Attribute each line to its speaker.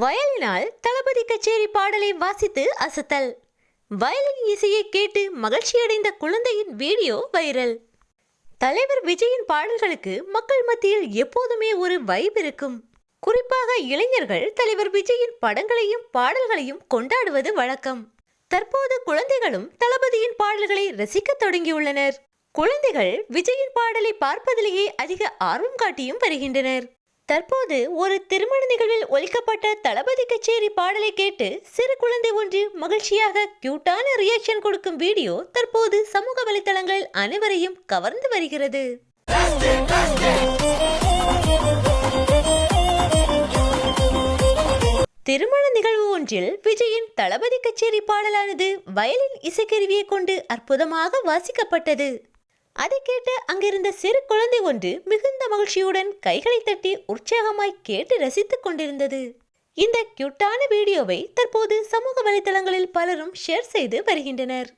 Speaker 1: வயலினால் தளபதி கச்சேரி பாடலை வாசித்து அசத்தல். வயலின் இசையை கேட்டு மகிழ்ச்சியடைந்த குழந்தையின் வீடியோ வைரல். தலைவர் விஜயின் பாடல்களுக்கு மக்கள் மத்தியில் எப்போதுமே ஒரு வைப் இருக்கும். குறிப்பாக இளைஞர்கள் தலைவர் விஜயின் படங்களையும் பாடல்களையும் கொண்டாடுவது வழக்கம். தற்போது குழந்தைகளும் தளபதியின் பாடல்களை ரசிக்கத் தொடங்கியுள்ளனர். குழந்தைகள் விஜயின் பாடலை பார்ப்பதிலேயே அதிக ஆர்வம் காட்டியும் வருகின்றனர். தற்போது ஒரு திருமண நிகழ்வில் ஒலிக்கப்பட்ட தளபதி கச்சேரி பாடலை கேட்டு சிறு குழந்தை ஒன்று மகிழ்ச்சியாக கியூட்டான ரியாக்ஷன் கொடுக்கும் வீடியோ தற்போது சமூக வலைதளங்களில் அனைவரையும் கவர்ந்து வருகிறது. திருமண நிகழ்வு ஒன்றில் விஜயின் தளபதி கச்சேரி பாடலானது வயலின் இசைக்கருவியை கொண்டு அற்புதமாக வாசிக்கப்பட்டது. அதை கேட்டு அங்கிருந்த சிறு குழந்தை ஒன்று மிகுந்த மகிழ்ச்சியுடன் கைகளை தட்டி உற்சாகமாய் கேட்டு ரசித்துக் கொண்டிருந்தது. இந்த கியூட்டான வீடியோவை தற்போது சமூக வலைதளங்களில் பலரும் ஷேர் செய்து வருகின்றனர்.